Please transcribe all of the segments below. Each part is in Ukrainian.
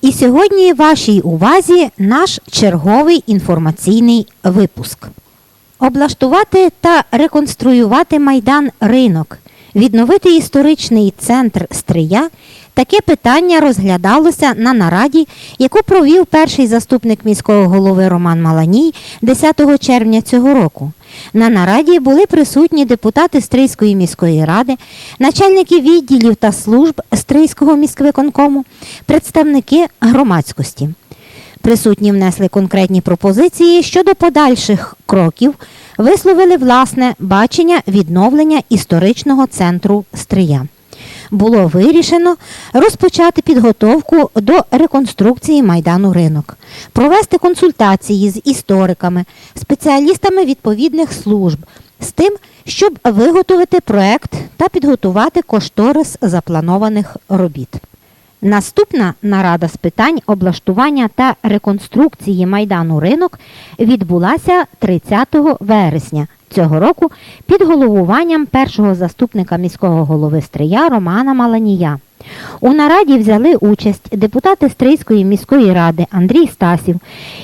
І сьогодні вашій увазі наш черговий інформаційний випуск. Облаштувати та реконструювати майдан ринок, відновити історичний центр Стрия. Таке питання розглядалося на нараді, яку провів перший заступник міського голови Роман Маланій 10 червня цього року. На нараді були присутні депутати Стрийської міської ради, начальники відділів та служб Стрийського міськвиконкому, представники громадськості. Присутні внесли конкретні пропозиції щодо подальших кроків, висловили власне бачення відновлення історичного центру Стрия. Було вирішено розпочати підготовку до реконструкції майдану ринок, провести консультації з істориками, спеціалістами відповідних служб з тим, щоб виготовити проект та підготувати кошторис запланованих робіт. Наступна нарада з питань облаштування та реконструкції майдану ринок відбулася 30 вересня цього року під головуванням першого заступника міського голови Стрия Романа Маланія. У нараді взяли участь депутати Стрийської міської ради Андрій Стасів,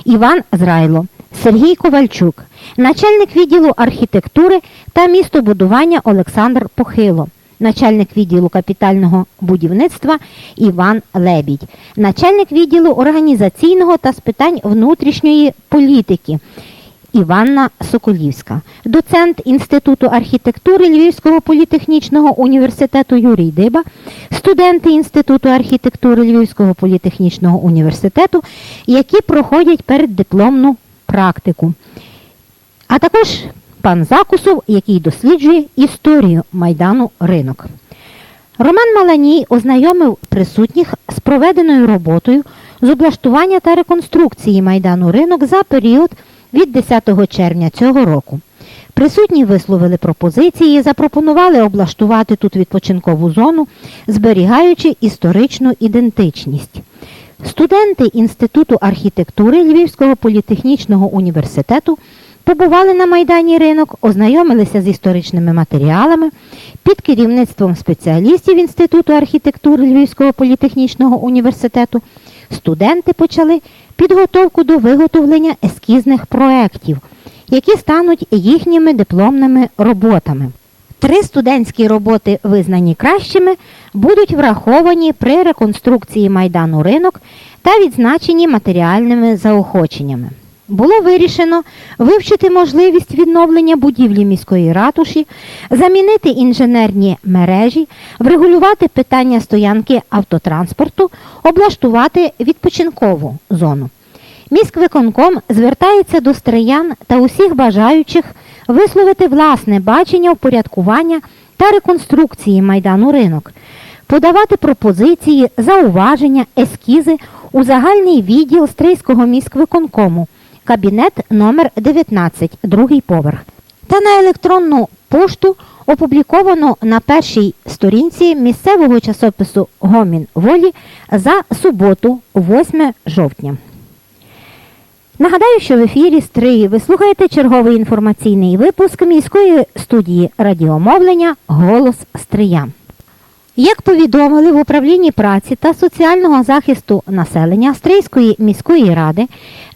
Іван Зрайло, Сергій Ковальчук, начальник відділу архітектури та містобудування Олександр Похило начальник відділу капітального будівництва Іван Лебідь, начальник відділу організаційного та з питань внутрішньої політики. Іванна Соколівська, доцент Інституту архітектури Львівського політехнічного університету Юрій Диба, студенти Інституту архітектури Львівського політехнічного університету, які проходять переддипломну практику. А також пан Закусов, який досліджує історію майдану ринок. Роман Маланій ознайомив присутніх з проведеною роботою з облаштування та реконструкції майдану ринок за період від 10 червня цього року. Присутні висловили пропозиції, запропонували облаштувати тут відпочинкову зону, зберігаючи історичну ідентичність. Студенти Інституту архітектури Львівського політехнічного університету побували на Майдані ринок, ознайомилися з історичними матеріалами під керівництвом спеціалістів Інституту архітектури Львівського політехнічного університету. Студенти почали підготовку до виготовлення ескізних проєктів, які стануть їхніми дипломними роботами. Три студентські роботи, визнані кращими, будуть враховані при реконструкції майдану ринок та відзначені матеріальними заохоченнями. Було вирішено вивчити можливість відновлення будівлі міської ратуші, замінити інженерні мережі, врегулювати питання стоянки автотранспорту, облаштувати відпочинкову зону. Міськвиконком звертається до стриян та усіх бажаючих висловити власне бачення впорядкування та реконструкції майдану ринок, подавати пропозиції, зауваження, ескізи у загальний відділ Стрийського міськвиконкому, кабінет номер 19 другий поверх. Та на електронну пошту опубліковано на першій сторінці місцевого часопису Гомін Волі за суботу, 8 жовтня. Нагадаю, що в ефірі Стрии ви слухаєте черговий інформаційний випуск міської студії радіомовлення Голос Стрия. Як повідомили в управлінні праці та соціального захисту населення Стрийської міської ради,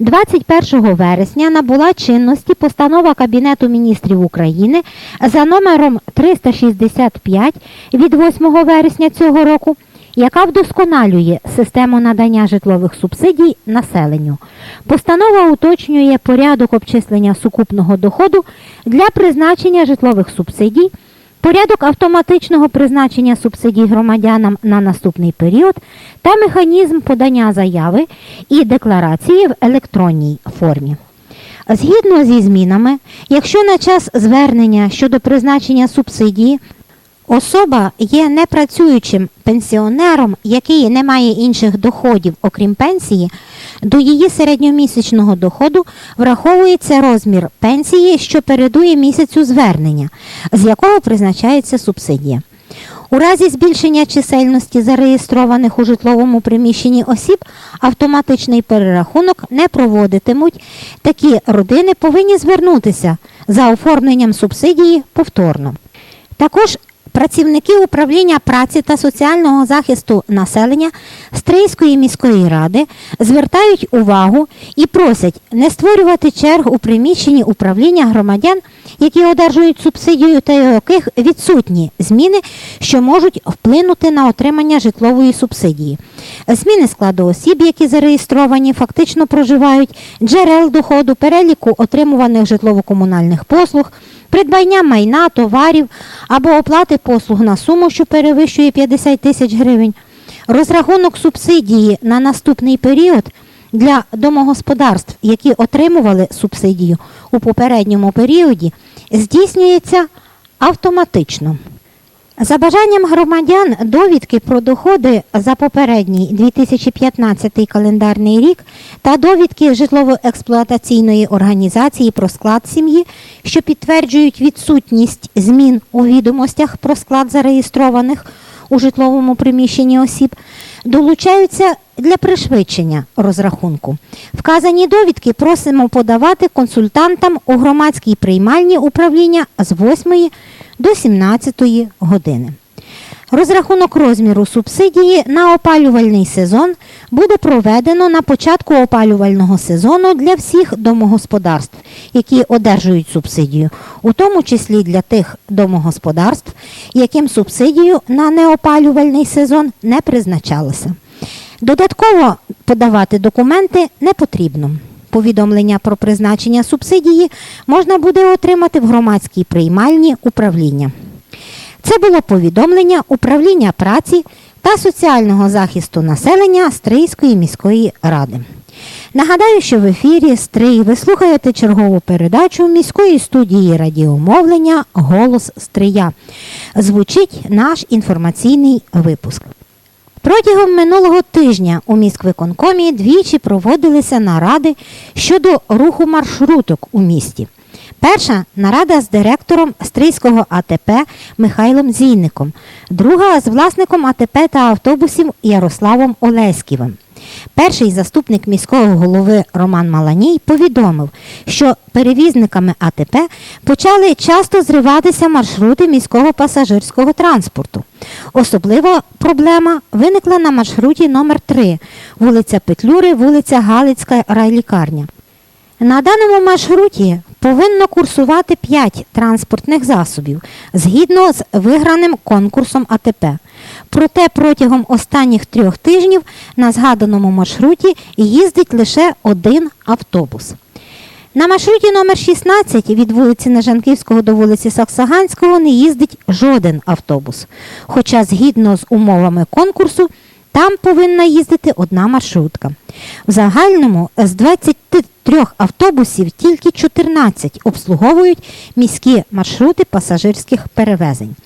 21 вересня набула чинності постанова Кабінету міністрів України за номером 365 від 8 вересня цього року яка вдосконалює систему надання житлових субсидій населенню. Постанова уточнює порядок обчислення сукупного доходу для призначення житлових субсидій, порядок автоматичного призначення субсидій громадянам на наступний період та механізм подання заяви і декларації в електронній формі. Згідно зі змінами, якщо на час звернення щодо призначення субсидії Особа є непрацюючим пенсіонером, який не має інших доходів, окрім пенсії, до її середньомісячного доходу враховується розмір пенсії, що передує місяцю звернення, з якого призначається субсидія. У разі збільшення чисельності зареєстрованих у житловому приміщенні осіб автоматичний перерахунок не проводитимуть. Такі родини повинні звернутися за оформленням субсидії повторно. Також працівники управління праці та соціального захисту населення Стрийської міської ради звертають увагу і просять не створювати черг у приміщенні управління громадян, які одержують субсидію та яких відсутні зміни, що можуть вплинути на отримання житлової субсидії. Зміни складу осіб, які зареєстровані, фактично проживають, джерел доходу, переліку отримуваних житлово-комунальних послуг, придбання майна, товарів або оплати послуг на суму, що перевищує 50 тисяч гривень, розрахунок субсидії на наступний період для домогосподарств, які отримували субсидію у попередньому періоді, здійснюється автоматично. За бажанням громадян довідки про доходи за попередній 2015 календарний рік та довідки житлово-експлуатаційної організації про склад сім'ї, що підтверджують відсутність змін у відомостях про склад зареєстрованих у житловому приміщенні осіб, долучаються для пришвидшення розрахунку. Вказані довідки просимо подавати консультантам у громадській приймальні управління з 8 до 17 години. Розрахунок розміру субсидії на опалювальний сезон буде проведено на початку опалювального сезону для всіх домогосподарств, які одержують субсидію, у тому числі для тих домогосподарств, яким субсидію на неопалювальний сезон не призначалося. Додатково подавати документи не потрібно. Повідомлення про призначення субсидії можна буде отримати в громадській приймальні управління. Це було повідомлення управління праці та соціального захисту населення Стрийської міської ради. Нагадаю, що в ефірі Стрий ви слухаєте чергову передачу міської студії радіомовлення Голос Стрия. Звучить наш інформаційний випуск. Протягом минулого тижня у міськвиконкомі двічі проводилися наради щодо руху маршруток у місті. Перша нарада з директором Стрийського АТП Михайлом Зійником, друга з власником АТП та автобусів Ярославом Олеськівим. Перший заступник міського голови Роман Маланій повідомив, що перевізниками АТП почали часто зриватися маршрути міського пасажирського транспорту. Особлива проблема виникла на маршруті номер 3 вулиця Петлюри, вулиця Галицька райлікарня. На даному маршруті повинно курсувати 5 транспортних засобів згідно з виграним конкурсом АТП. Проте протягом останніх трьох тижнів на згаданому маршруті їздить лише один автобус. На маршруті номер 16 від вулиці Нежанківського до вулиці Саксаганського не їздить жоден автобус. Хоча згідно з умовами конкурсу там повинна їздити одна маршрутка. В загальному з 23 автобусів тільки 14 обслуговують міські маршрути пасажирських перевезень.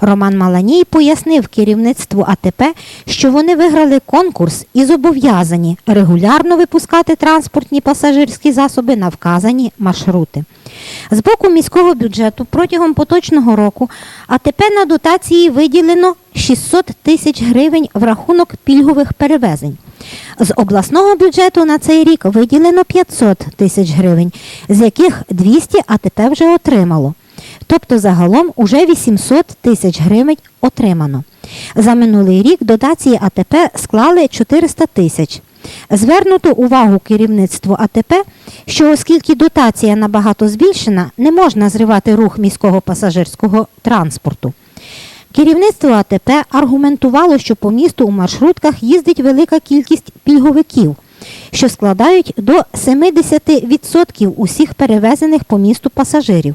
Роман Маланій пояснив керівництву АТП, що вони виграли конкурс і зобов'язані регулярно випускати транспортні пасажирські засоби на вказані маршрути. З боку міського бюджету протягом поточного року АТП на дотації виділено 600 тисяч гривень в рахунок пільгових перевезень. З обласного бюджету на цей рік виділено 500 тисяч гривень, з яких 200 АТП вже отримало. Тобто загалом уже 800 тисяч гривень отримано. За минулий рік дотації АТП склали 400 тисяч. Звернуто увагу керівництву АТП, що оскільки дотація набагато збільшена, не можна зривати рух міського пасажирського транспорту. Керівництво АТП аргументувало, що по місту у маршрутках їздить велика кількість пільговиків, що складають до 70% усіх перевезених по місту пасажирів.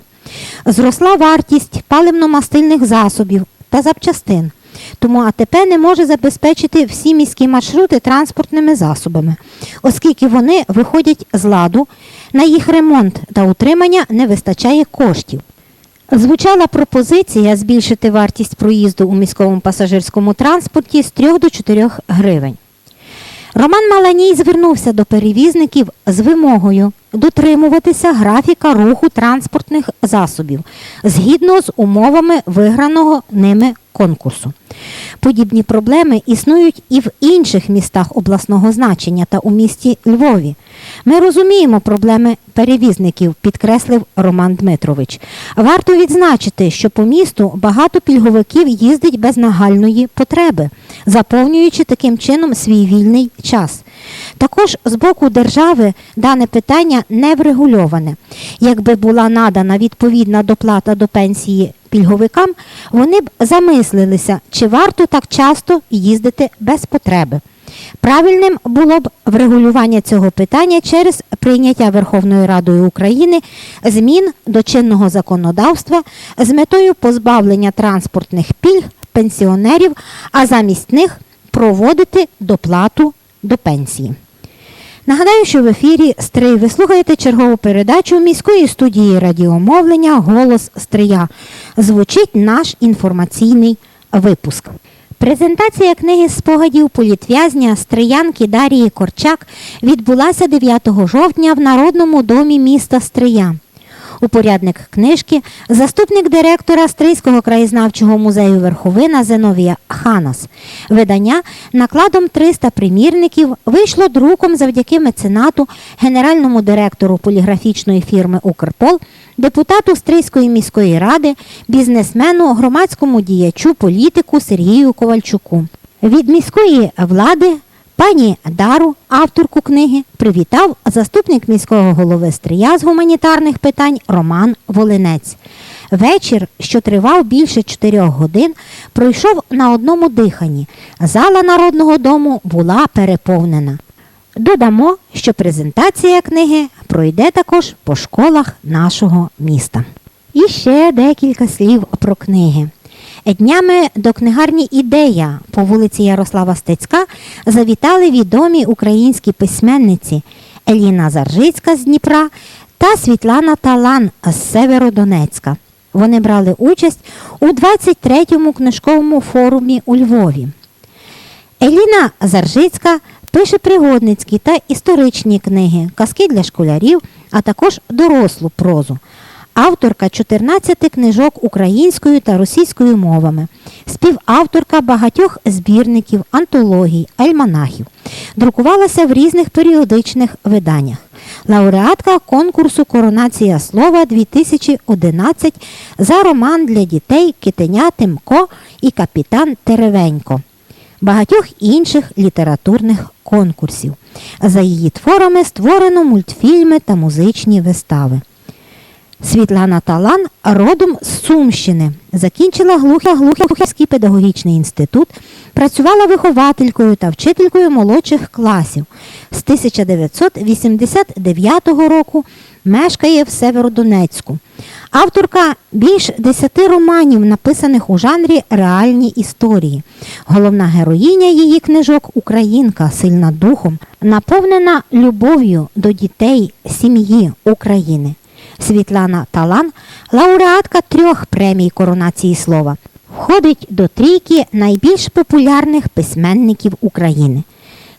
Зросла вартість паливно-мастильних засобів та запчастин. Тому АТП не може забезпечити всі міські маршрути транспортними засобами, оскільки вони виходять з ладу, на їх ремонт та утримання не вистачає коштів. Звучала пропозиція збільшити вартість проїзду у міському пасажирському транспорті з 3 до 4 гривень. Роман Маланій звернувся до перевізників з вимогою дотримуватися графіка руху транспортних засобів згідно з умовами виграного ними конкурсу. Подібні проблеми існують і в інших містах обласного значення та у місті Львові. Ми розуміємо проблеми перевізників, підкреслив Роман Дмитрович. Варто відзначити, що по місту багато пільговиків їздить без нагальної потреби, заповнюючи таким чином свій вільний час. Також з боку держави дане питання не врегульоване. Якби була надана відповідна доплата до пенсії пільговикам, вони б замислилися, чи варто так часто їздити без потреби. Правильним було б врегулювання цього питання через прийняття Верховною Радою України змін до чинного законодавства з метою позбавлення транспортних пільг пенсіонерів, а замість них проводити доплату до пенсії. Нагадаю, що в ефірі Стрий ви слухаєте чергову передачу міської студії радіомовлення Голос Стрия. Звучить наш інформаційний випуск. Презентація книги спогадів політв'язня Стриянки Дарії Корчак відбулася 9 жовтня в Народному домі міста Стрия. Упорядник книжки, заступник директора Стрийського краєзнавчого музею Верховина Зиновія Ханас. Видання накладом 300 примірників вийшло друком завдяки меценату, генеральному директору поліграфічної фірми Укрпол, депутату Стрийської міської ради, бізнесмену, громадському діячу, політику Сергію Ковальчуку. Від міської влади Пані Дару, авторку книги, привітав заступник міського голови Стрия з гуманітарних питань Роман Волинець. Вечір, що тривав більше чотирьох годин, пройшов на одному диханні. Зала Народного дому була переповнена. Додамо, що презентація книги пройде також по школах нашого міста. І ще декілька слів про книги. Днями до книгарні Ідея по вулиці Ярослава Стецька завітали відомі українські письменниці Еліна Заржицька з Дніпра та Світлана Талан з Северодонецька. Вони брали участь у 23-му книжковому форумі у Львові. Еліна Заржицька пише пригодницькі та історичні книги, казки для школярів, а також дорослу прозу. Авторка 14 книжок українською та російською мовами, співавторка багатьох збірників, антологій, альманахів. Друкувалася в різних періодичних виданнях. Лауреатка конкурсу Коронація слова 2011 за роман для дітей Китеня Тимко і Капітан Теревенько. Багатьох інших літературних конкурсів. За її творами створено мультфільми та музичні вистави. Світлана Талан родом з Сумщини. Закінчила Глухо-Глухівський педагогічний інститут, працювала вихователькою та вчителькою молодших класів. З 1989 року мешкає в Северодонецьку. Авторка більш десяти романів, написаних у жанрі реальні історії. Головна героїня її книжок українка, сильна духом, наповнена любов'ю до дітей, сім'ї України. Світлана Талан, лауреатка трьох премій коронації слова, входить до трійки найбільш популярних письменників України.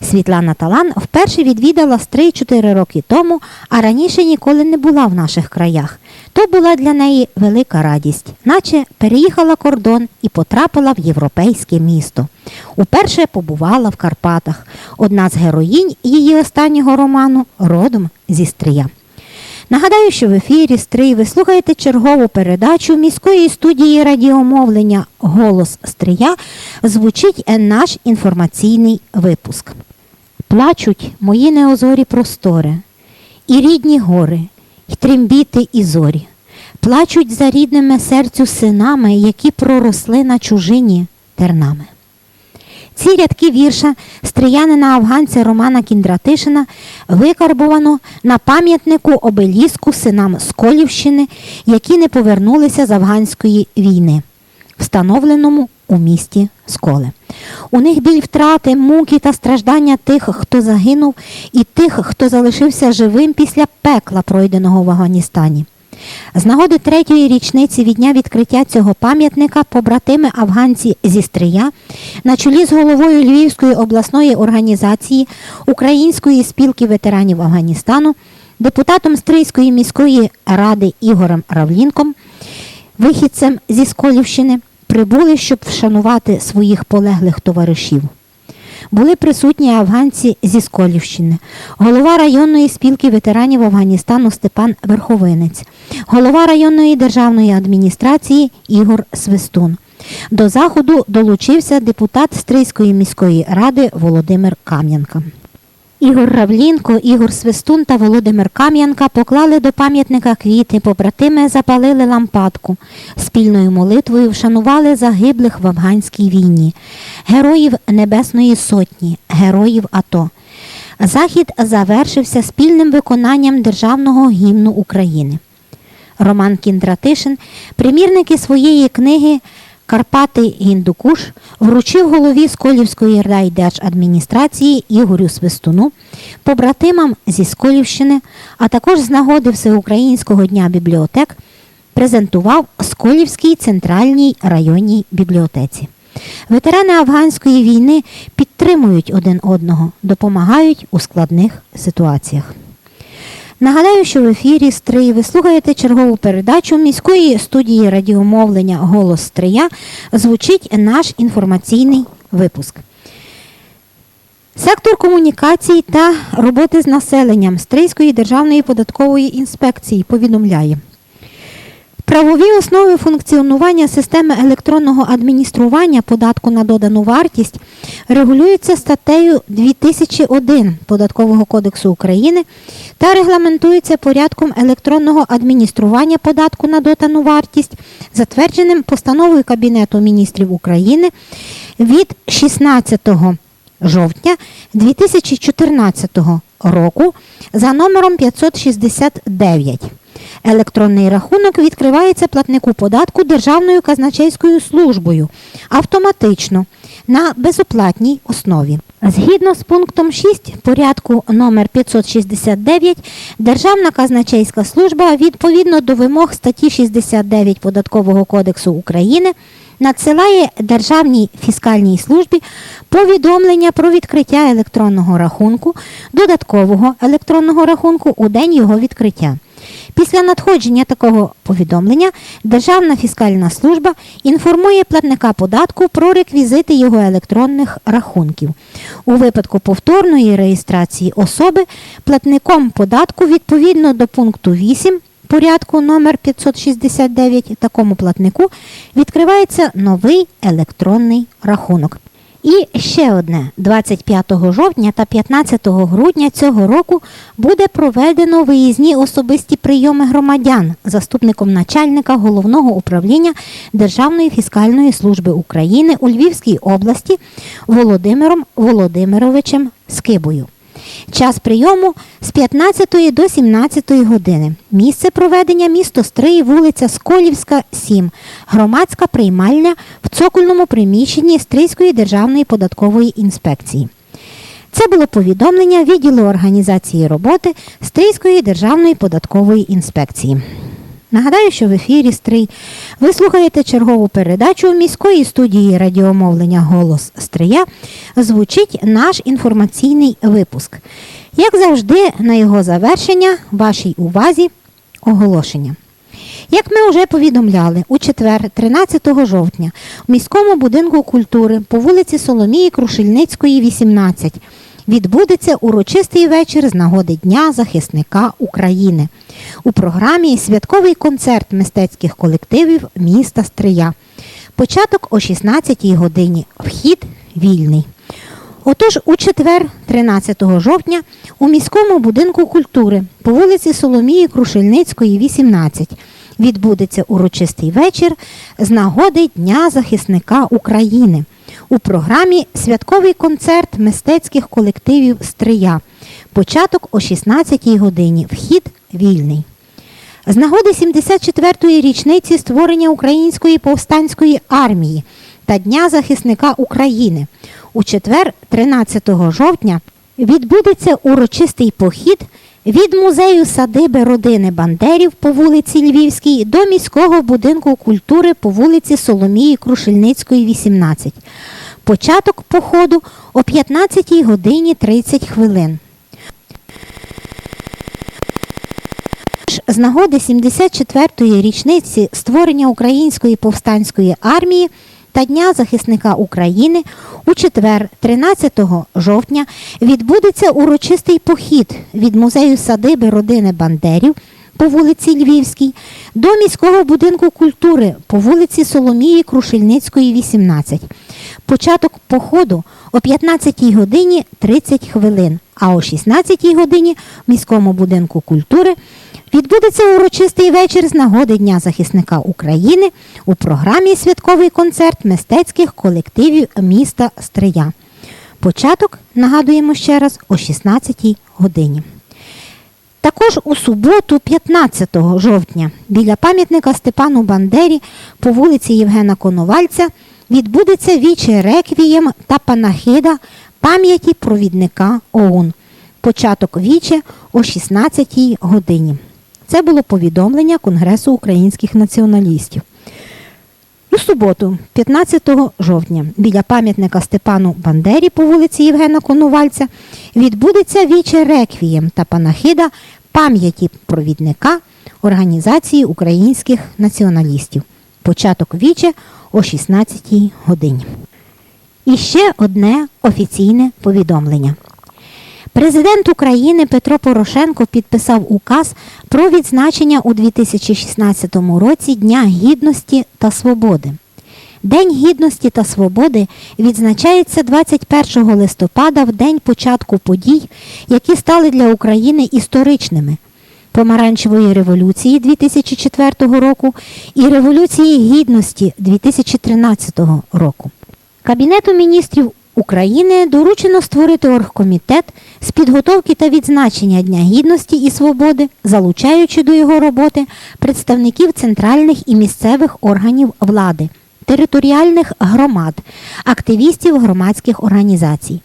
Світлана Талан вперше відвідала Стрий 4 роки тому, а раніше ніколи не була в наших краях. То була для неї велика радість, наче переїхала кордон і потрапила в європейське місто. Уперше побувала в Карпатах. Одна з героїнь її останнього роману родом зі Стрия. Нагадаю, що в ефірі Стрий ви слухаєте чергову передачу міської студії радіомовлення Голос Стрия звучить наш інформаційний випуск. Плачуть мої неозорі простори, і рідні гори, і трембіти і зорі. Плачуть за рідними серцю синами, які проросли на чужині тернами. Ці рядки вірша стріянина афганця Романа Кіндратишина викарбувано на пам'ятнику обеліску синам Сколівщини, які не повернулися з афганської війни, встановленому у місті Сколе. У них біль втрати, муки та страждання тих, хто загинув, і тих, хто залишився живим після пекла, пройденого в Афганістані. З нагоди третьої річниці від дня відкриття цього пам'ятника побратими афганці зі Стрия на чолі з головою Львівської обласної організації Української спілки ветеранів Афганістану, депутатом Стрийської міської ради Ігорем Равлінком, вихідцем зі Сколівщини, прибули, щоб вшанувати своїх полеглих товаришів. Були присутні афганці зі Сколівщини, голова районної спілки ветеранів Афганістану Степан Верховинець, голова районної державної адміністрації Ігор Свистун. До заходу долучився депутат Стрийської міської ради Володимир Кам'янка. Ігор Равлінко, Ігор Свистун та Володимир Кам'янка поклали до пам'ятника квіти, побратими запалили лампадку. Спільною молитвою вшанували загиблих в афганській війні, героїв Небесної Сотні, героїв АТО. Захід завершився спільним виконанням державного гімну України. Роман Кіндратишин, примірники своєї книги Карпати Гіндукуш вручив голові Сколівської райдержадміністрації Ігорю Свистуну, побратимам зі Сколівщини, а також з нагоди Всеукраїнського дня бібліотек презентував Сколівській центральній районній бібліотеці. Ветерани афганської війни підтримують один одного, допомагають у складних ситуаціях. Нагадаю, що в ефірі Стрий ви слухаєте чергову передачу міської студії радіомовлення Голос Стрия. Звучить наш інформаційний випуск. Сектор комунікацій та роботи з населенням Стрийської державної податкової інспекції повідомляє. Правові основи функціонування системи електронного адміністрування податку на додану вартість регулюються статтею 2001 Податкового кодексу України та регламентуються порядком електронного адміністрування податку на додану вартість, затвердженим постановою Кабінету міністрів України від 16 жовтня 2014 року за номером 569. Електронний рахунок відкривається платнику податку Державною казначейською службою автоматично на безоплатній основі. Згідно з пунктом 6 порядку номер 569 Державна казначейська служба відповідно до вимог статті 69 Податкового кодексу України надсилає Державній фіскальній службі повідомлення про відкриття електронного рахунку, додаткового електронного рахунку у день його відкриття. Після надходження такого повідомлення Державна фіскальна служба інформує платника податку про реквізити його електронних рахунків. У випадку повторної реєстрації особи платником податку відповідно до пункту 8 порядку номер 569 такому платнику відкривається новий електронний рахунок. І ще одне, 25 жовтня та 15 грудня цього року буде проведено виїзні особисті прийоми громадян заступником начальника головного управління Державної фіскальної служби України у Львівській області Володимиром Володимировичем Скибою. Час прийому з 15 до 17 години. Місце проведення місто Стрий, вулиця Сколівська, 7. Громадська приймальня в цокольному приміщенні Стрийської державної податкової інспекції. Це було повідомлення відділу організації роботи Стрийської державної податкової інспекції. Нагадаю, що в ефірі Стрий ви слухаєте чергову передачу міської студії радіомовлення Голос Стрия. Звучить наш інформаційний випуск. Як завжди, на його завершення, вашій увазі оголошення. Як ми вже повідомляли, у четвер, 13 жовтня, у міському будинку культури по вулиці Соломії Крушельницької, 18, відбудеться урочистий вечір з нагоди Дня захисника України. У програмі святковий концерт мистецьких колективів міста Стрия. Початок о 16 годині. Вхід вільний. Отож, у четвер, 13 жовтня, у міському будинку культури по вулиці Соломії Крушельницької, 18, відбудеться урочистий вечір з нагоди Дня захисника України. У програмі святковий концерт мистецьких колективів Стрия. Початок о 16-й годині. Вхід вільний. З нагоди 74-ї річниці створення Української повстанської армії та Дня захисника України у четвер, 13 жовтня, відбудеться урочистий похід Від музею садиби родини Бандерів по вулиці Львівській до міського будинку культури по вулиці Соломії Крушельницької, 18. Початок походу о 15 годині 30 хвилин. З нагоди 74-ї річниці створення Української повстанської армії та Дня захисника України у четвер, 13 жовтня, відбудеться урочистий похід від музею садиби родини Бандерів по вулиці Львівській до міського будинку культури по вулиці Соломії Крушельницької, 18. Початок походу о 15 годині 30 хвилин, а о 16 годині в міському будинку культури відбудеться урочистий вечір з нагоди Дня захисника України у програмі Святковий концерт мистецьких колективів міста Стрия. Початок, нагадуємо ще раз, о 16-й годині. Також у суботу, 15 жовтня, біля пам'ятника Степану Бандері по вулиці Євгена Коновальця відбудеться віче реквієм та панахида пам'яті провідника ОУН. Початок віче о 16 годині. Це було повідомлення Конгресу українських націоналістів. У суботу, 15 жовтня, біля пам'ятника Степану Бандері по вулиці Євгена Конувальця відбудеться віче реквієм та панахида пам'яті провідника Організації українських націоналістів. Початок віче о 16 годині. І ще одне офіційне повідомлення. Президент України Петро Порошенко підписав указ про відзначення у 2016 році Дня Гідності та Свободи. День Гідності та Свободи відзначається 21 листопада в день початку подій, які стали для України історичними. Помаранчевої революції 2004 року і Революції Гідності 2013 року. Кабінету міністрів України доручено створити оргкомітет з підготовки та відзначення Дня Гідності і Свободи, залучаючи до його роботи представників центральних і місцевих органів влади, територіальних громад, активістів громадських організацій.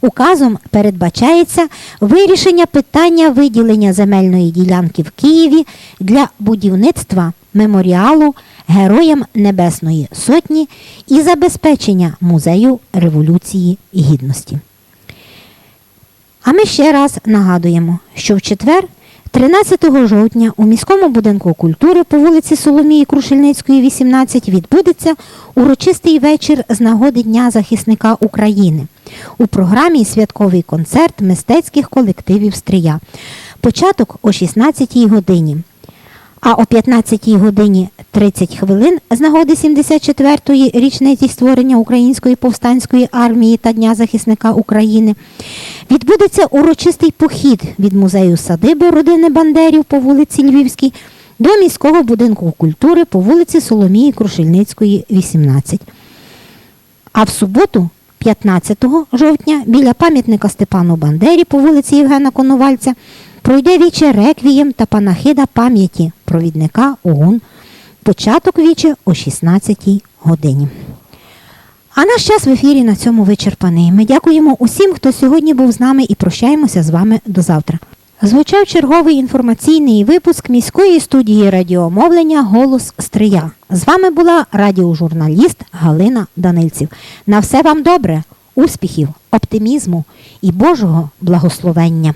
Указом передбачається вирішення питання виділення земельної ділянки в Києві для будівництва меморіалу Героям Небесної Сотні і забезпечення музею Революції Гідності. А ми ще раз нагадуємо, що в четвер, 13 жовтня, у міському будинку культури по вулиці Соломії Крушельницької, 18, відбудеться урочистий вечір з нагоди Дня захисника України у програмі Святковий концерт мистецьких колективів Стрия. Початок о 16 годині. А о 15 годині 30 хвилин з нагоди 74-ї річниці створення Української повстанської армії та Дня захисника України відбудеться урочистий похід від музею садиби родини Бандерів по вулиці Львівській до міського будинку культури по вулиці Соломії Крушельницької, 18. А в суботу, 15 жовтня, біля пам'ятника Степану Бандері по вулиці Євгена Коновальця пройде віче реквієм та панахида пам'яті провідника ОУН. Початок віче о 16 годині. А наш час в ефірі на цьому вичерпаний. Ми дякуємо усім, хто сьогодні був з нами і прощаємося з вами до завтра. Звучав черговий інформаційний випуск міської студії радіомовлення Голос Стрия. З вами була радіожурналіст Галина Данильців. На все вам добре, успіхів, оптимізму і Божого благословення.